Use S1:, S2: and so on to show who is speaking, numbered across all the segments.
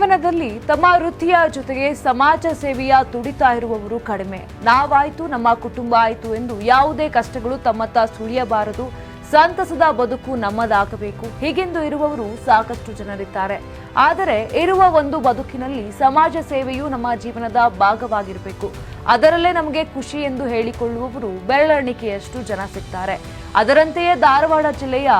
S1: ಜೀವನದಲ್ಲಿ ತಮ್ಮ ವೃತ್ತಿಯ ಜೊತೆಗೆ ಸಮಾಜ ಸೇವೆಯ ತುಡಿತಾ ಇರುವವರು ಕಡಿಮೆ. ನಾವಾಯ್ತು, ನಮ್ಮ ಕುಟುಂಬ ಆಯ್ತು ಎಂದು ಯಾವುದೇ ಕಷ್ಟಗಳು ತಮ್ಮತ್ತ ಸುಳಿಯಬಾರದು. ಸಂತಸದ ಬದುಕು ನಮ್ಮದಾಗಬೇಕು. ಹೀಗೆಂದು ಇರುವವರು ಸಾಕಷ್ಟು ಜನರಿದ್ದಾರೆ. ಆದರೆ, ಇರುವ ಒಂದು ಬದುಕಿನಲ್ಲಿ ಸಮಾಜ ಸೇವೆಯು ನಮ್ಮ ಜೀವನದ ಭಾಗವಾಗಿರಬೇಕು. ಅದರಲ್ಲೇ ನಮಗೆ ಖುಷಿ ಎಂದು ಹೇಳಿಕೊಳ್ಳುವವರು ಬೆರಳೆಣಿಕೆಯಷ್ಟು ಜನ ಸಿಗ್ತಾರೆ. ಅದರಂತೆಯೇ ಧಾರವಾಡ ಜಿಲ್ಲೆಯ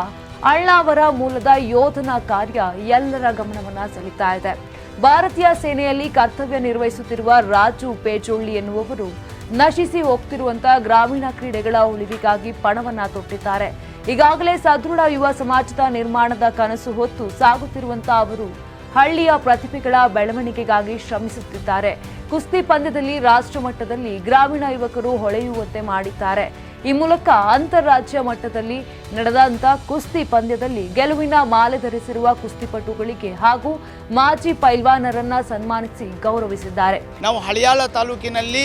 S1: ಅಳ್ನಾವರ ಮೂಲದ ಯೋಧನ ಕಾರ್ಯ ಎಲ್ಲರ ಗಮನವನ್ನ ಸೆಳೀತಾ ಇದೆ. ಭಾರತೀಯ ಸೇನೆಯಲ್ಲಿ ಕರ್ತವ್ಯ ನಿರ್ವಹಿಸುತ್ತಿರುವ ರಾಜು ಪೇಜೋಳ್ಳಿ ಎನ್ನುವವರು ನಶಿಸಿ ಹೋಗ್ತಿರುವಂತಹ ಗ್ರಾಮೀಣ ಕ್ರೀಡೆಗಳ ಉಳಿವಿಗಾಗಿ ಪಣವನ್ನ ತೊಟ್ಟಿದ್ದಾರೆ. ಈಗಾಗಲೇ ಸದೃಢ ಯುವ ಸಮಾಜದ ನಿರ್ಮಾಣದ ಕನಸು ಹೊತ್ತು ಸಾಗುತ್ತಿರುವಂತಹ ಅವರು ಹಳ್ಳಿಯ ಪ್ರತಿಭೆಗಳ ಬೆಳವಣಿಗೆಗಾಗಿ ಶ್ರಮಿಸುತ್ತಿದ್ದಾರೆ. ಕುಸ್ತಿ ಪಂದ್ಯದಲ್ಲಿ ರಾಷ್ಟ್ರ ಮಟ್ಟದಲ್ಲಿ ಗ್ರಾಮೀಣ ಯುವಕರು ಹೊಳೆಯುವಂತೆ ಮಾಡಿದ್ದಾರೆ. ಈ ಮೂಲಕ ಅಂತಾರಾಜ್ಯ ಮಟ್ಟದಲ್ಲಿ ನಡೆದಂತ ಕುಸ್ತಿ ಪಂದ್ಯದಲ್ಲಿ ಗೆಲುವಿನ ಮಾಲೆ ಧರಿಸಿರುವ ಕುಸ್ತಿಪಟುಗಳಿಗೆ ಹಾಗೂ ಮಾಜಿ ಪೈಲ್ವಾನರನ್ನ ಸನ್ಮಾನಿಸಿ ಗೌರವಿಸಿದ್ದಾರೆ.
S2: ನಾವು ಹಳಿಯಾಳ ತಾಲೂಕಿನಲ್ಲಿ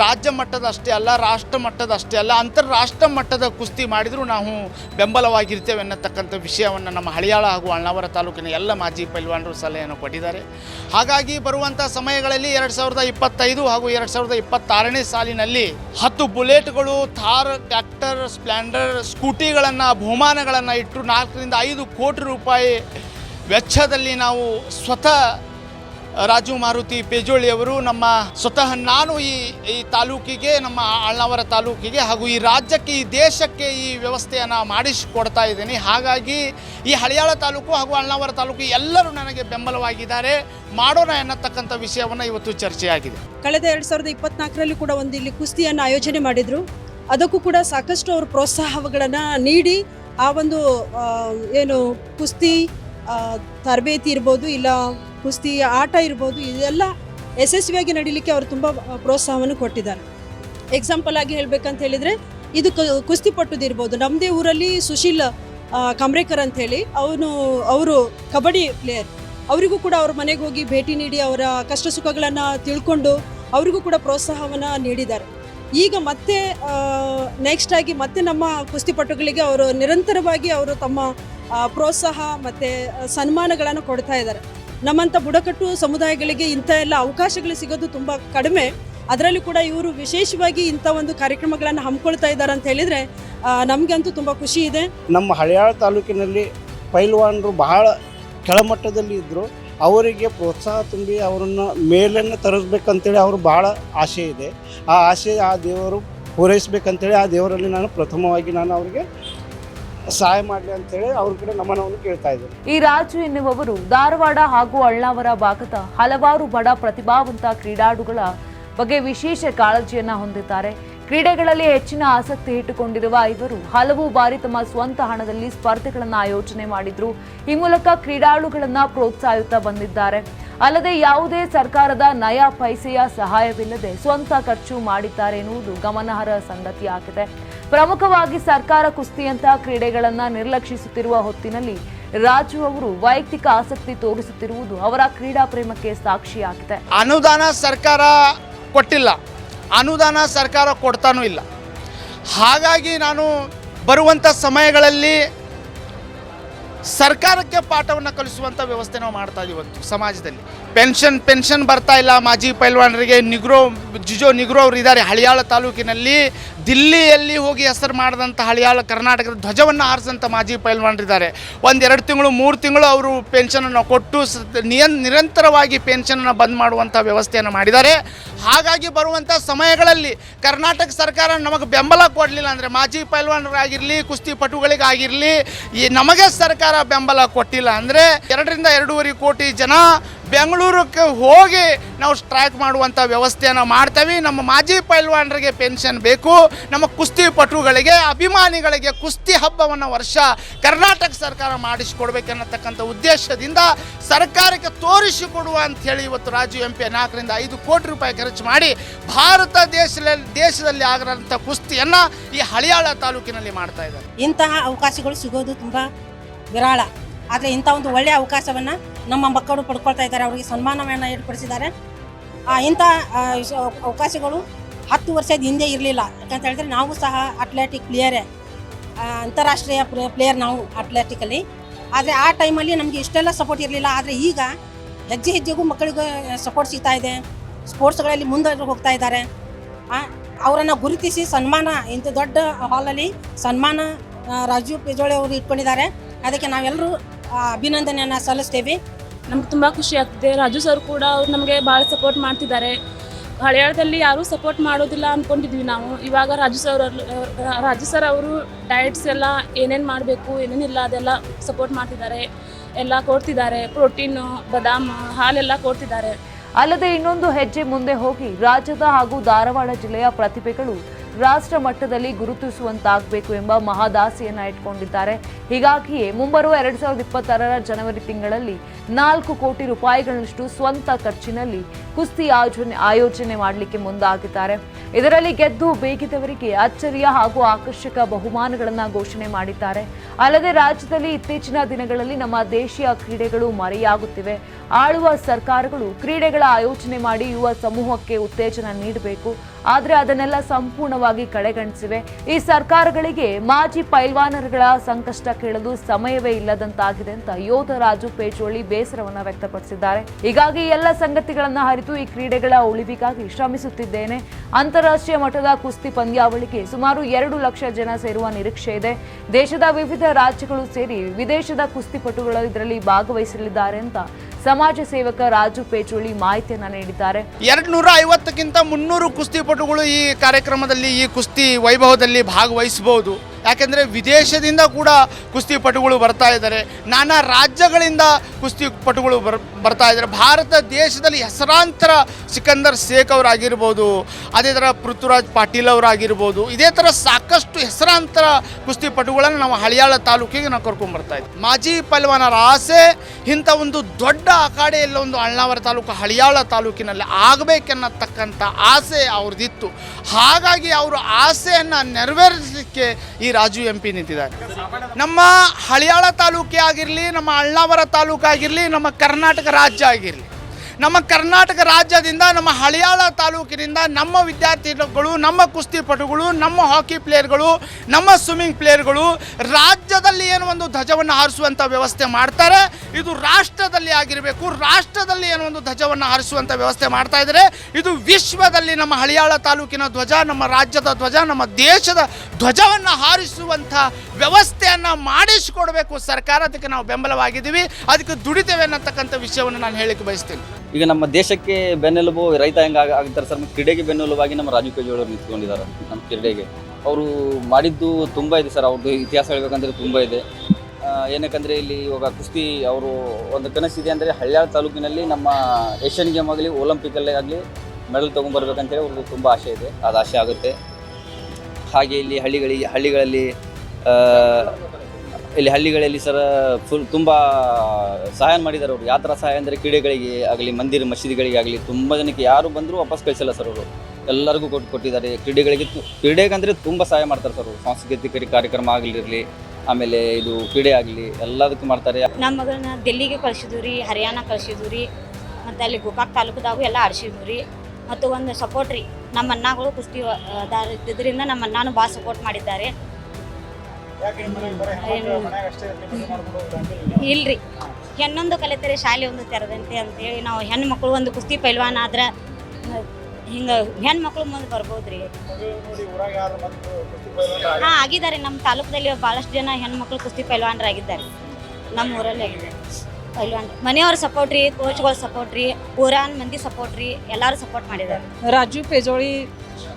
S2: ರಾಜ್ಯ ಮಟ್ಟದ ಅಷ್ಟೇ ಅಲ್ಲ, ರಾಷ್ಟ್ರ ಮಟ್ಟದ ಅಷ್ಟೇ ಅಲ್ಲ, ಅಂತಾರಾಷ್ಟ್ರ ಮಟ್ಟದ ಕುಸ್ತಿ ಮಾಡಿದರೂ ನಾವು ಬೆಂಬಲವಾಗಿರ್ತೇವೆ ಅನ್ನತಕ್ಕಂಥ ವಿಷಯವನ್ನು ನಮ್ಮ ಹಳಿಯಾಳ ಹಾಗೂ ಅಳ್ನಾವರ ತಾಲೂಕಿನ ಎಲ್ಲ ಮಾಜಿ ಪೈಲ್ವಾನರು ಸಲಹೆಯನ್ನು ಕೊಟ್ಟಿದ್ದಾರೆ. ಹಾಗಾಗಿ ಬರುವಂಥ ಸಮಯಗಳಲ್ಲಿ ಎರಡು ಸಾವಿರದ ಇಪ್ಪತ್ತೈದು ಹಾಗೂ ಎರಡು ಸಾವಿರದ ಇಪ್ಪತ್ತಾರನೇ ಸಾಲಿನಲ್ಲಿ ಹತ್ತು ಬುಲೆಟ್ಗಳು, ಥಾರ್, ಟ್ಯಾಕ್ಟರ್, ಸ್ಪ್ಲೆಂಡರ್, ಸ್ಕೂಟಿಗಳನ್ನು, ಬಹುಮಾನಗಳನ್ನು ಇಟ್ಟು ನಾಲ್ಕರಿಂದ ಐದು ಕೋಟಿ ರೂಪಾಯಿ ವೆಚ್ಚದಲ್ಲಿ ನಾವು ಸ್ವತಃ ರಾಜು ಮಾರುತಿ ಪೇಜೋಳಿ ಅವರು ನಮ್ಮ ಸ್ವತಃ ನಾನು ಈ ಈ ತಾಲೂಕಿಗೆ, ನಮ್ಮ ಅಳ್ನಾವರ ತಾಲೂಕಿಗೆ ಹಾಗೂ ಈ ರಾಜ್ಯಕ್ಕೆ, ಈ ದೇಶಕ್ಕೆ ಈ ವ್ಯವಸ್ಥೆಯನ್ನು ಮಾಡಿಸಿಕೊಡ್ತಾ ಇದ್ದೀನಿ. ಹಾಗಾಗಿ ಈ ಹಳಿಯಾಳ ತಾಲೂಕು ಹಾಗೂ ಅಳ್ನಾವರ ತಾಲೂಕು ಎಲ್ಲರೂ ನನಗೆ ಬೆಂಬಲವಾಗಿದ್ದಾರೆ. ಮಾಡೋಣ ಎನ್ನತಕ್ಕಂಥ ವಿಷಯವನ್ನು ಇವತ್ತು ಚರ್ಚೆಯಾಗಿದೆ.
S3: ಕಳೆದ ಎರಡು ಸಾವಿರದ ಇಪ್ಪತ್ನಾಲ್ಕರಲ್ಲಿ ಕೂಡ ಒಂದು ಇಲ್ಲಿ ಕುಸ್ತಿಯನ್ನು ಆಯೋಜನೆ ಮಾಡಿದರು. ಅದಕ್ಕೂ ಕೂಡ ಸಾಕಷ್ಟು ಅವರು ಪ್ರೋತ್ಸಾಹಗಳನ್ನು ನೀಡಿ ಆ ಒಂದು ಏನು ಕುಸ್ತಿ ತರಬೇತಿ ಇರ್ಬೋದು, ಇಲ್ಲ ಕುಸ್ತಿ ಆಟ ಇರ್ಬೋದು, ಇದೆಲ್ಲ ಯಶಸ್ವಿಯಾಗಿ ನಡೀಲಿಕ್ಕೆ ಅವರು ತುಂಬ ಪ್ರೋತ್ಸಾಹವನ್ನು ಕೊಟ್ಟಿದ್ದಾರೆ. ಎಕ್ಸಾಂಪಲ್ ಆಗಿ ಹೇಳಬೇಕಂತ ಹೇಳಿದರೆ, ಇದು ಕುಸ್ತಿ ಇರ್ಬೋದು. ನಮ್ಮದೇ ಊರಲ್ಲಿ ಸುಶೀಲ್ ಕಂಬ್ರೇಕರ್ ಹೇಳಿ ಅವನು, ಅವರು ಕಬಡ್ಡಿ ಪ್ಲೇಯರ್ ಅವರಿಗೂ ಕೂಡ ಅವ್ರ ಮನೆಗೆ ಹೋಗಿ ಭೇಟಿ ನೀಡಿ ಅವರ ಕಷ್ಟ ಸುಖಗಳನ್ನು ತಿಳ್ಕೊಂಡು ಅವರಿಗೂ ಕೂಡ ಪ್ರೋತ್ಸಾಹವನ್ನು ನೀಡಿದ್ದಾರೆ. ಈಗ ಮತ್ತೆ ನೆಕ್ಸ್ಟ್ ಆಗಿ ಮತ್ತೆ ನಮ್ಮ ಕುಸ್ತಿಪಟುಗಳಿಗೆ ಅವರು ನಿರಂತರವಾಗಿ ಅವರು ತಮ್ಮ ಪ್ರೋತ್ಸಾಹ ಮತ್ತು ಸನ್ಮಾನಗಳನ್ನು ಕೊಡ್ತಾ ಇದ್ದಾರೆ. ನಮ್ಮಂಥ ಬುಡಕಟ್ಟು ಸಮುದಾಯಗಳಿಗೆ ಇಂಥ ಎಲ್ಲ ಅವಕಾಶಗಳು ಸಿಗೋದು ತುಂಬ ಕಡಿಮೆ. ಅದರಲ್ಲೂ ಕೂಡ ಇವರು ವಿಶೇಷವಾಗಿ ಇಂಥ ಒಂದು ಕಾರ್ಯಕ್ರಮಗಳನ್ನು ಹಮ್ಮಿಕೊಳ್ತಾ ಇದ್ದಾರೆ ಅಂತ ಹೇಳಿದರೆ ನಮಗಂತೂ ತುಂಬ ಖುಷಿ ಇದೆ.
S4: ನಮ್ಮ ಹಳೆಯಾಳ ತಾಲೂಕಿನಲ್ಲಿ ಪೈಲ್ವಾನರು ಬಹಳ ಕೆಳಮಟ್ಟದಲ್ಲಿ ಇದ್ದರು ಅವರಿಗೆ ಪ್ರೋತ್ಸಾಹ ತುಂಬಿ ಅವರನ್ನು ಮೇಲನ್ನು ತರಿಸ್ಬೇಕಂತೇಳಿ ಅವರು ಬಹಳ ಆಸೆ ಇದೆ. ಆ ಆಸೆ ಆ ದೇವರು ಪೂರೈಸ್ಬೇಕಂತೇಳಿ ಆ ದೇವರಲ್ಲಿ ನಾನು ಪ್ರಥಮವಾಗಿ ನಾನು ಅವರಿಗೆ ಸಹಾಯ ಮಾಡಲಿ ಅಂತೇಳಿ ಅವ್ರ ಕಡೆ ನಮನವನ್ನು ಕೇಳ್ತಾ ಇದ್ದಾರೆ
S1: ಈ ರಾಜು ಎನ್ನುವವರು ಧಾರವಾಡ ಹಾಗೂ ಅಳ್ನಾವರ ಭಾಗದ ಹಲವಾರು ಬಡ ಪ್ರತಿಭಾವಂತ ಕ್ರೀಡಾಳುಗಳ ಬಗ್ಗೆ ವಿಶೇಷ ಕಾಳಜಿಯನ್ನ ಹೊಂದಿದ್ದಾರೆ. ಕ್ರೀಡೆಗಳಲ್ಲಿ ಹೆಚ್ಚಿನ ಆಸಕ್ತಿ ಇಟ್ಟುಕೊಂಡಿರುವ ಇವರು ಹಲವು ಬಾರಿ ತಮ್ಮ ಸ್ವಂತ ಹಣದಲ್ಲಿ ಸ್ಪರ್ಧೆಗಳನ್ನು ಆಯೋಜನೆ ಮಾಡಿದ್ರು. ಈ ಮೂಲಕ ಕ್ರೀಡಾಳುಗಳನ್ನ ಪ್ರೋತ್ಸಾಹಿಸುತ್ತಾ ಬಂದಿದ್ದಾರೆ. ಅಲ್ಲದೆ ಯಾವುದೇ ಸರ್ಕಾರದ ನಯ ಪೈಸೆಯ ಸಹಾಯವಿಲ್ಲದೆ ಸ್ವಂತ ಖರ್ಚು ಮಾಡಿದ್ದಾರೆ ಎನ್ನುವುದು ಗಮನಾರ್ಹ ಸಂಗತಿಯಾಗಿದೆ ಪ್ರಮುಖವಾಗಿ ಸರ್ಕಾರ ಕುಸ್ತಿಯಂತಹ ಕ್ರೀಡೆಗಳನ್ನ ನಿರ್ಲಕ್ಷಿಸುತ್ತಿರುವ ಹೊತ್ತಿನಲ್ಲಿ ರಾಜು ಅವರು ವೈಯಕ್ತಿಕ ಆಸಕ್ತಿ ತೋರಿಸುತ್ತಿರುವುದು ಅವರ ಕ್ರೀಡಾ ಪ್ರೇಮಕ್ಕೆ ಸಾಕ್ಷಿಯಾಗಿದೆ.
S2: ಅನುದಾನ ಸರ್ಕಾರ ಕೊಟ್ಟಿಲ್ಲ. ಅನುದಾನ ಸರ್ಕಾರ ಕೊಡ್ತಾನೂ ಇಲ್ಲ. ಹಾಗಾಗಿ ನಾನು ಬರುವಂಥ ಸಮಯಗಳಲ್ಲಿ ಸರ್ಕಾರಕ್ಕೆ ಪಾಠವನ್ನು ಕಲಿಸುವಂಥ ವ್ಯವಸ್ಥೆ ನಾವು ಮಾಡ್ತಾ ಇವತ್ತು ಸಮಾಜದಲ್ಲಿ. ಪೆನ್ಷನ್ ಪೆನ್ಷನ್ ಬರ್ತಾ ಇಲ್ಲ. ಮಾಜಿ ಪೈಲ್ವಾನರಿಗೆ ನಿಗ್ರೋ, ಜಿಜೋ ನಿಗ್ರೋ ಅವರು ಇದ್ದಾರೆ ಹಳಿಯಾಳ ತಾಲೂಕಿನಲ್ಲಿ. ದಿಲ್ಲಿಯಲ್ಲಿ ಹೋಗಿ ಹೆಸರು ಮಾಡಿದಂಥ ಹಳಿಯಾಳ ಕರ್ನಾಟಕದ ಧ್ವಜವನ್ನು ಹಾರಿಸಿದಂಥ ಮಾಜಿ ಪೈಲ್ವಾನರಿದ್ದಾರೆ. ಒಂದೆರಡು ತಿಂಗಳು, ಮೂರು ತಿಂಗಳು ಅವರು ಪೆನ್ಷನನ್ನು ಕೊಟ್ಟು ನಿಯನ್ ನಿರಂತರವಾಗಿ ಪೆನ್ಷನನ್ನು ಬಂದ್ ಮಾಡುವಂಥ ವ್ಯವಸ್ಥೆಯನ್ನು ಮಾಡಿದ್ದಾರೆ. ಹಾಗಾಗಿ ಬರುವಂಥ ಸಮಯಗಳಲ್ಲಿ ಕರ್ನಾಟಕ ಸರ್ಕಾರ ನಮಗೆ ಬೆಂಬಲ ಕೊಡಲಿಲ್ಲ ಅಂದರೆ ಮಾಜಿ ಪೈಲ್ವಾನರಾಗಿರಲಿ ಕುಸ್ತಿಪಟುಗಳಿಗಾಗಿರಲಿ ಈ ನಮಗೆ ಸರ್ಕಾರ ಬೆಂಬಲ ಕೊಟ್ಟಿಲ್ಲ ಅಂದರೆ ಎರಡರಿಂದ ಎರಡೂವರೆ ಕೋಟಿ ಜನ ಬೆಂಗಳೂರಿಗೆ ಹೋಗಿ ನಾವು ಸ್ಟ್ರೈಕ್ ಮಾಡುವಂಥ ವ್ಯವಸ್ಥೆಯನ್ನು ಮಾಡ್ತೇವೆ. ನಮ್ಮ ಮಾಜಿ ಪೈಲ್ವಾನರಿಗೆ ಪೆನ್ಷನ್ ಬೇಕು. ನಮ್ಮ ಕುಸ್ತಿ ಪಟುಗಳಿಗೆ, ಅಭಿಮಾನಿಗಳಿಗೆ ಕುಸ್ತಿ ಹಬ್ಬವನ್ನು ವರ್ಷ ಕರ್ನಾಟಕ ಸರ್ಕಾರ ಮಾಡಿಸಿಕೊಡ್ಬೇಕನ್ನತಕ್ಕಂಥ ಉದ್ದೇಶದಿಂದ ಸರ್ಕಾರಕ್ಕೆ ತೋರಿಸಿಕೊಡುವ ಅಂಥೇಳಿ ಇವತ್ತು ರಾಜು ಎಂ ಪಿ ನಾಲ್ಕರಿಂದ ಐದು ಕೋಟಿ ರೂಪಾಯಿ ಖರ್ಚು ಮಾಡಿ ಭಾರತ ದೇಶದಲ್ಲಿ ದೇಶದಲ್ಲಿ ಆಗಿರೋಂಥ ಕುಸ್ತಿಯನ್ನು ಈ ಹಳಿಯಾಳ ತಾಲೂಕಿನಲ್ಲಿ ಮಾಡ್ತಾ ಇದ್ದಾರೆ.
S5: ಇಂತಹ ಅವಕಾಶಗಳು ಸಿಗೋದು ತುಂಬ ವಿರಾಳ. ಆದರೆ ಇಂಥ ಒಂದು ಒಳ್ಳೆಯ ಅವಕಾಶವನ್ನು ನಮ್ಮ ಮಕ್ಕಳು ಪಡ್ಕೊಳ್ತಾ ಇದ್ದಾರೆ, ಅವರಿಗೆ ಸನ್ಮಾನವನ್ನು ಏರ್ಪಡಿಸಿದ್ದಾರೆ. ಇಂಥ ಅವಕಾಶಗಳು ಹತ್ತು ವರ್ಷದ ಹಿಂದೆ ಇರಲಿಲ್ಲ. ಯಾಕಂತ ಹೇಳಿದ್ರೆ ನಾವು ಸಹ ಅಟ್ಲೆಟಿಕ್ ಪ್ಲೇಯರೇ ಅಂತಾರಾಷ್ಟ್ರೀಯ ಪ್ಲೇಯರ್ ನಾವು ಅಟ್ಲೆಟಿಕಲ್ಲಿ ಆದರೆ ಆ ಟೈಮಲ್ಲಿ ನಮಗೆ ಇಷ್ಟೆಲ್ಲ ಸಪೋರ್ಟ್ ಇರಲಿಲ್ಲ. ಆದರೆ ಈಗ ಹೆಜ್ಜೆ ಹೆಜ್ಜೆಗೂ ಮಕ್ಕಳಿಗೆ ಸಪೋರ್ಟ್ ಸಿಗ್ತಾ ಇದೆ. ಸ್ಪೋರ್ಟ್ಸ್ಗಳಲ್ಲಿ ಮುಂದೆ ಹೋಗ್ತಾ ಇದ್ದಾರೆ. ಅವರನ್ನು ಗುರುತಿಸಿ ಸನ್ಮಾನ, ಇಂಥ ದೊಡ್ಡ ಹಾಲಲ್ಲಿ ಸನ್ಮಾನ ರಾಜೀವ್ ಪಿಜೋಳಿ ಅವರು ಇಟ್ಕೊಂಡಿದ್ದಾರೆ. ಅದಕ್ಕೆ ನಾವೆಲ್ಲರೂ ಅಭಿನಂದನೆಯನ್ನು ಸಲ್ಲಿಸ್ತೇವೆ.
S6: ನಮ್ಗೆ ತುಂಬ ಖುಷಿ ಆಗ್ತಿದೆ. ರಾಜು ಸರ್ ಕೂಡ ಅವ್ರು ನಮಗೆ ಭಾಳ ಸಪೋರ್ಟ್ ಮಾಡ್ತಿದ್ದಾರೆ. ಹಳೆಯದಲ್ಲಿ ಯಾರೂ ಸಪೋರ್ಟ್ ಮಾಡೋದಿಲ್ಲ ಅಂದ್ಕೊಂಡಿದ್ವಿ ನಾವು. ಇವಾಗ ರಾಜು ಸರ್ ರಾಜು ಸರ್ ಅವರು ಡಯಟ್ಸ್ ಎಲ್ಲ ಏನೇನು ಮಾಡಬೇಕು ಏನೇನಿಲ್ಲ ಅದೆಲ್ಲ ಸಪೋರ್ಟ್ ಮಾಡ್ತಿದ್ದಾರೆ. ಎಲ್ಲ ಕೊಡ್ತಿದ್ದಾರೆ. ಪ್ರೋಟೀನು ಬಾದಾಮ್ ಹಾಲೆಲ್ಲ ಕೊಡ್ತಿದ್ದಾರೆ.
S1: ಅಲ್ಲದೆ ಇನ್ನೊಂದು ಹೆಜ್ಜೆ ಮುಂದೆ ಹೋಗಿ ರಾಜ್ಯದ ಹಾಗೂ ಧಾರವಾಡ ಜಿಲ್ಲೆಯ ಪ್ರತಿಭೆಗಳು ರಾಷ್ಟ್ರ ಮಟ್ಟದಲ್ಲಿ ಗುರುತಿಸುವಂತಾಗಬೇಕು ಎಂಬ ಮಹಾದಾಸಿಯನ್ನ ಇಟ್ಕೊಂಡಿದ್ದಾರೆ. ಹೀಗಾಗಿಯೇ ಮುಂಬರುವ ಎರಡ್ ಸಾವಿರದ ಇಪ್ಪತ್ತಾರರ ಜನವರಿ ತಿಂಗಳಲ್ಲಿ ನಾಲ್ಕು ಕೋಟಿ ರೂಪಾಯಿಗಳಷ್ಟು ಸ್ವಂತ ಖರ್ಚಿನಲ್ಲಿ ಕುಸ್ತಿ ಆಯೋಜನೆ ಆಯೋಜನೆ ಮಾಡಲಿಕ್ಕೆ ಮುಂದಾಗಿದ್ದಾರೆ. ಇದರಲ್ಲಿ ಗೆದ್ದು ಬೇಗಿದವರಿಗೆ ಅಚ್ಚರಿಯ ಹಾಗೂ ಆಕರ್ಷಕ ಬಹುಮಾನಗಳನ್ನ ಘೋಷಣೆ ಮಾಡಿದ್ದಾರೆ. ಅಲ್ಲದೆ ರಾಜ್ಯದಲ್ಲಿ ಇತ್ತೀಚಿನ ದಿನಗಳಲ್ಲಿ ನಮ್ಮ ದೇಶೀಯ ಕ್ರೀಡೆಗಳು ಮರೆಯಾಗುತ್ತಿವೆ. ಆಳುವ ಸರ್ಕಾರಗಳು ಕ್ರೀಡೆಗಳ ಆಯೋಜನೆ ಮಾಡಿ ಯುವ ಸಮೂಹಕ್ಕೆ ಉತ್ತೇಜನ ನೀಡಬೇಕು. ಆದರೆ ಅದನ್ನೆಲ್ಲ ಸಂಪೂರ್ಣವಾಗಿ ಕಡೆಗಣಿಸಿವೆ. ಈ ಸರ್ಕಾರಗಳಿಗೆ ಮಾಜಿ ಪೈಲ್ವಾನರುಗಳ ಸಂಕಷ್ಟ ಕೇಳಲು ಸಮಯವೇ ಇಲ್ಲದಂತಾಗಿದೆ ಅಂತ ಯೋಧ ರಾಜು ಪೇಜೋಳಿ ಬೇಸರವನ್ನ ವ್ಯಕ್ತಪಡಿಸಿದ್ದಾರೆ. ಹೀಗಾಗಿ ಎಲ್ಲ ಸಂಗತಿಗಳನ್ನ ಅರಿತು ಈ ಕ್ರೀಡೆಗಳ ಉಳಿವಿಗಾಗಿ ಶ್ರಮಿಸುತ್ತಿದ್ದೇನೆ. ಅಂತಾರಾಷ್ಟ್ರೀಯ ಮಟ್ಟದ ಕುಸ್ತಿ ಪಂದ್ಯಾವಳಿಗೆ ಸುಮಾರು ಎರಡು ಲಕ್ಷ ಜನ ಸೇರುವ ನಿರೀಕ್ಷೆ ಇದೆ. ದೇಶದ ವಿವಿಧ ರಾಜ್ಯಗಳು ಸೇರಿ ವಿದೇಶದ ಕುಸ್ತಿಪಟುಗಳು ಇದರಲ್ಲಿ ಭಾಗವಹಿಸಲಿದ್ದಾರೆ ಅಂತ ಸಮಾಜ ಸೇವಕ ರಾಜು ಪೇಚೋಳಿ ಮಾಹಿತಿಯನ್ನ ನೀಡಿದ್ದಾರೆ.
S2: ಎರಡ್ ನೂರ ಐವತ್ತಕ್ಕಿಂತ ಮುನ್ನೂರು ಕುಸ್ತಿಪಟುಗಳು ಈ ಕಾರ್ಯಕ್ರಮದಲ್ಲಿ ಈ ಕುಸ್ತಿ ವೈಭವದಲ್ಲಿ ಭಾಗವಹಿಸಬಹುದು. ಯಾಕೆಂದರೆ ವಿದೇಶದಿಂದ ಕೂಡ ಕುಸ್ತಿಪಟುಗಳು ಬರ್ತಾ ಇದ್ದಾರೆ. ನಾನಾ ರಾಜ್ಯಗಳಿಂದ ಕುಸ್ತಿಪಟುಗಳು ಬರ್, ಬರ್ತಾ ಇದ್ದಾರೆ. ಭಾರತ ದೇಶದಲ್ಲಿ ಹೆಸರಾಂತರ ಸಿಕಂದರ್ ಶೇಖ್ ಅವರಾಗಿರ್ಬೋದು, ಅದೇ ಥರ ಪೃಥ್ವಿರಾಜ್ ಪಾಟೀಲ್ ಅವರಾಗಿರ್ಬೋದು, ಇದೇ ಥರ ಸಾಕಷ್ಟು ಹೆಸರಾಂತರ ಕುಸ್ತಿಪಟುಗಳನ್ನು ನಾವು ಹಳಿಯಾಳ ತಾಲೂಕಿಗೆ ನಾವು ಕರ್ಕೊಂಡ್ಬರ್ತಾ ಇದ್ದೀವಿ ಮಾಜಿ ಪಲ್ವಾನರ ಆಸೆ ಇಂಥ ಒಂದು ದೊಡ್ಡ ಅಖಾಡೆಯಲ್ಲಿ ಒಂದು ಅಳ್ನಾವರ ತಾಲೂಕು, ಹಳಿಯಾಳ ತಾಲೂಕಿನಲ್ಲಿ ಆಗಬೇಕೆನ್ನತಕ್ಕಂಥ ಆಸೆ ಅವ್ರದ್ದಿತ್ತು. ಹಾಗಾಗಿ ಅವರು ಆಸೆಯನ್ನು ನೆರವೇರಿಸಲಿಕ್ಕೆ ಈ ರಾಜು ಎಂ ಪಿ ನಿಂತಿದ್ದಾರೆ. ನಮ್ಮ ಹಳಿಯಾಳ ತಾಲೂಕೇ ಆಗಿರಲಿ, ನಮ್ಮ ಅಳ್ಳಾವರ ತಾಲೂಕು ಆಗಿರಲಿ, ನಮ್ಮ ಕರ್ನಾಟಕ ರಾಜ್ಯ ಆಗಿರಲಿ, ನಮ್ಮ ಕರ್ನಾಟಕ ರಾಜ್ಯದಿಂದ, ನಮ್ಮ ಹಳಿಯಾಳ ತಾಲೂಕಿನಿಂದ ನಮ್ಮ ವಿದ್ಯಾರ್ಥಿಗಳು, ನಮ್ಮ ಕುಸ್ತಿಪಟುಗಳು ನಮ್ಮ ಹಾಕಿ ಪ್ಲೇಯರ್ಗಳು, ನಮ್ಮ ಸ್ವಿಮ್ಮಿಂಗ್ ಪ್ಲೇಯರ್ಗಳು ರಾಜ್ಯದಲ್ಲಿ ಏನು ಒಂದು ಧ್ವಜವನ್ನು ಹಾರಿಸುವಂಥ ವ್ಯವಸ್ಥೆ ಮಾಡ್ತಾರೆ. ಇದು ರಾಷ್ಟ್ರದಲ್ಲಿ ಆಗಿರಬೇಕು, ರಾಷ್ಟ್ರದಲ್ಲಿ ಏನು ಒಂದು ಧ್ವಜವನ್ನು ಹಾರಿಸುವಂಥ ವ್ಯವಸ್ಥೆ ಮಾಡ್ತಾ ಇದ್ದಾರೆ. ಇದು ವಿಶ್ವದಲ್ಲಿ ನಮ್ಮ ಹಳಿಯಾಳ ತಾಲೂಕಿನ ಧ್ವಜ, ನಮ್ಮ ರಾಜ್ಯದ ಧ್ವಜ, ನಮ್ಮ ದೇಶದ ಧ್ವಜವನ್ನು ಹಾರಿಸುವಂಥ ವ್ಯವಸ್ಥೆಯನ್ನು ಮಾಡಿಸಿಕೊಡಬೇಕು ಸರ್ಕಾರ. ಅದಕ್ಕೆ ನಾವು ಬೆಂಬಲವಾಗಿದ್ದೀವಿ. ಅದಕ್ಕೆ ದುಡಿತೇವೆ ಅನ್ನತಕ್ಕಂಥ ವಿಷಯವನ್ನು ನಾನು ಹೇಳಿಕ್ಕೆ ಬಯಸ್ತೀನಿ.
S7: ಈಗ ನಮ್ಮ ದೇಶಕ್ಕೆ ಬೆನ್ನೆಲುಬು, ರೈತ ಹೆಂಗ ಆಗ, ಆಗ್ತಾರೆ ಸರ್? ಕ್ರೀಡೆಗೆ ಬೆನ್ನೆಲುಬಾಗಿ ನಮ್ಮ ರಾಜೀವ್ ಅವರು ನಿಂತ್ಕೊಂಡಿದ್ದಾರೆ. ನಮ್ಮ ಕ್ರೀಡೆಗೆ. ಅವರು ಮಾಡಿದ್ದು ತುಂಬ ಇದೆ ಸರ್. ಅವ್ರದ್ದು ಇತಿಹಾಸ ಹೇಳಬೇಕಂದ್ರೆ ತುಂಬ ಇದೆ. ಏನಕ್ಕಂದರೆ ಇಲ್ಲಿ ಇವಾಗ ಕುಸ್ತಿ ಅವರು ಒಂದು ಕನಸಿದೆ ಅಂದರೆ ಹಳ್ಳ್ಯಾಳ ತಾಲೂಕಿನಲ್ಲಿ ನಮ್ಮ ಏಷ್ಯನ್ ಗೇಮ್ ಆಗಲಿ, ಒಲಿಂಪಿಕಲ್ಲೇ ಆಗಲಿ ಮೆಡಲ್ ತೊಗೊಂಡ್ಬರ್ಬೇಕಂತೇಳಿ ಅವ್ರದ್ದು ತುಂಬ ಆಸೆ ಇದೆ. ಅದು ಆಸೆ ಆಗುತ್ತೆ. ಹಾಗೆ ಇಲ್ಲಿ ಹಳ್ಳಿಗಳಿಗೆ, ಹಳ್ಳಿಗಳಲ್ಲಿ ಇಲ್ಲಿ ಹಳ್ಳಿಗಳಲ್ಲಿ ಸರ್ ಫುಲ್ ತುಂಬ ಸಹಾಯ ಮಾಡಿದ್ದಾರೆ ಅವರು. ಯಾವ ಥರ ಸಹಾಯ ಅಂದರೆ ಕ್ರೀಡೆಗಳಿಗೆ ಆಗಲಿ, ಮಂದಿರ ಮಸೀದಿಗಳಿಗೆ ಆಗಲಿ, ತುಂಬ ಜನಕ್ಕೆ ಯಾರು ಬಂದರೂ ವಾಪಸ್ ಕಳಿಸಲ್ಲ ಸರ್ ಅವರು. ಎಲ್ಲರಿಗೂ ಕೊಟ್ಟು ಕೊಟ್ಟಿದ್ದಾರೆ. ಕ್ರೀಡೆಗಳಿಗೆ ಕ್ರೀಡೆಗಂದರೆ ತುಂಬ ಸಹಾಯ ಮಾಡ್ತಾರೆ ಸರ್ ಸಾಂಸ್ಕೃತಿಕ ಕಾರ್ಯಕ್ರಮ ಆಗಲಿರಲಿ, ಆಮೇಲೆ ಇದು ಕ್ರೀಡೆ ಆಗಲಿ, ಎಲ್ಲದಕ್ಕೂ ಮಾಡ್ತಾರೆ.
S8: ನಮ್ಮ ಮಗಳನ್ನ ದಿಲ್ಲಿಗೆ ಕಳ್ಸಿದ್ವಿ ರೀ, ಹರಿಯಾಣ ಕಳ್ಸಿದ್ವಿ ರೀ, ಮತ್ತು ಅಲ್ಲಿ ಗೋಕಾಕ್ ತಾಲೂಕದಾಗೂ ಎಲ್ಲ ಆಡಿಸಿದ್ವಿ ರೀ. ಮತ್ತು ಒಂದು ಸಪೋರ್ಟ್ ರೀ. ನಮ್ಮ ಅಣ್ಣಗಳು ಕುಸ್ತಿ ಇದರಿಂದ ನಮ್ಮ ಅಣ್ಣನೂ ಭಾಳ ಸಪೋರ್ಟ್ ಮಾಡಿದ್ದಾರೆ. ಇಲ್ರಿ. ಹೆಣ್ಣೊಂದು ಕಲಿತರೆ ಶಾಲೆ ಒಂದು ತೆರೆದಂತೆ ಅಂತೇಳಿ ನಾವು ಹೆಣ್ಣು ಮಕ್ಕಳು ಒಂದು ಕುಸ್ತಿ ಪೈಲ್ವಾನ್ ಆದ್ರೆ ಹಿಂಗೆ ಹೆಣ್ಣು ಮಕ್ಕಳು ಮುಂದೆ ಬರ್ಬೋದು ರೀ ಹಾಂ, ಆಗಿದ್ದಾರೆ. ನಮ್ಮ ತಾಲೂಕದಲ್ಲಿ ಭಾಳಷ್ಟು ಜನ ಹೆಣ್ಮಕ್ಳು ಕುಸ್ತಿ ಪೈಲ್ವಾನರಾಗಿದ್ದಾರೆ. ನಮ್ಮ ಊರಲ್ಲಿ ಪೈಲ್ವಾನ್ ಮನೆಯವ್ರ ಸಪೋರ್ಟ್ ರೀ ಕೋಚ್ಗಳ ಸಪೋರ್ಟ್ ರೀ, ಊರಾನ್ ಮಂದಿ ಸಪೋರ್ಟ್ ರೀ, ಎಲ್ಲರೂ ಸಪೋರ್ಟ್ ಮಾಡಿದ್ದಾರೆ.
S9: ರಾಜು ಪೇಜೋಳಿ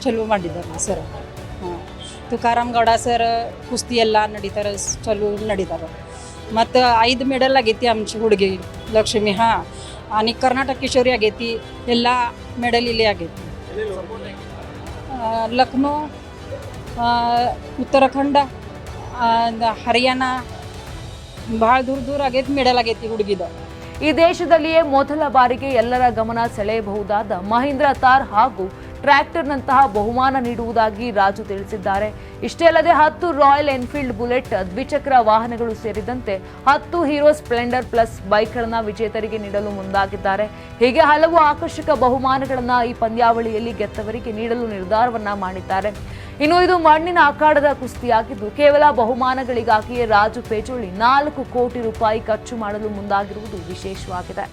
S9: ಚಲೋ ಮಾಡಿದ್ದಾರೆ ಸರ್ ಹಾಂ. ತುಕಾರಾಮ್ ಗೌಡ ಸರ್ ಕುಸ್ತಿ ಎಲ್ಲ ನಡೀತಾರೆ ಚಲೋ ನಡೀತಾರೆ. ಮತ್ತು ಐದು ಮೆಡಲ್ ಆಗೈತಿ ಅಂಶ ಹುಡುಗಿ, ಲಕ್ಷ್ಮಿ. ಹಾಂ. ಆನಿ ಕರ್ನಾಟಕ ಕಿಶೋರಿ ಆಗೈತಿ, ಎಲ್ಲ ಮೆಡಲ್ ಇಲ್ಲಿ ಆಗೈತಿ. ಲಕ್ನೋ ಉತ್ತರಾಖಂಡ ಹರಿಯಾಣ ಭಾಳ ದೂರ ದೂರ ಆಗೈತಿ, ಮೆಡಲ್ ಆಗೈತಿ ಹುಡುಗಿದ.
S1: ಈ ದೇಶದಲ್ಲಿಯೇ ಮೊದಲ ಬಾರಿಗೆ ಎಲ್ಲರ ಗಮನ ಸೆಳೆಯಬಹುದಾದ ಮಹೀಂದ್ರ ತಾರ್ ಹಾಗೂ ಟ್ರ್ಯಾಕ್ಟರ್ನಂತಹ ಬಹುಮಾನ ನೀಡುವುದಾಗಿ ರಾಜು ತಿಳಿಸಿದ್ದಾರೆ. ಇಷ್ಟೇ ಅಲ್ಲದೆ ಹತ್ತು ರಾಯಲ್ ಎನ್ಫೀಲ್ಡ್ ಬುಲೆಟ್, ದ್ವಿಚಕ್ರ ವಾಹನಗಳು ಸೇರಿದಂತೆ ಹತ್ತು ಹೀರೋ ಸ್ಪ್ಲೆಂಡರ್ ಪ್ಲಸ್ ಬೈಕ್ಗಳನ್ನು ವಿಜೇತರಿಗೆ ನೀಡಲು ಮುಂದಾಗಿದ್ದಾರೆ. ಹೀಗೆ ಹಲವು ಆಕರ್ಷಕ ಬಹುಮಾನಗಳನ್ನು ಈ ಪಂದ್ಯಾವಳಿಯಲ್ಲಿ ಗೆದ್ದವರಿಗೆ ನೀಡಲು ನಿರ್ಧಾರವನ್ನ ಮಾಡಿದ್ದಾರೆ. ಇನ್ನು ಇದು ಮಣ್ಣಿನ ಅಖಾಡದ ಕುಸ್ತಿಯಾಗಿದ್ದು ಕೇವಲ ಬಹುಮಾನಗಳಿಗಾಗಿಯೇ ರಾಜು ಪೇಜೋಳಿ ನಾಲ್ಕು ಕೋಟಿ ರೂಪಾಯಿ ಖರ್ಚು ಮಾಡಲು ಮುಂದಾಗಿರುವುದು ವಿಶೇಷವಾಗಿದೆ.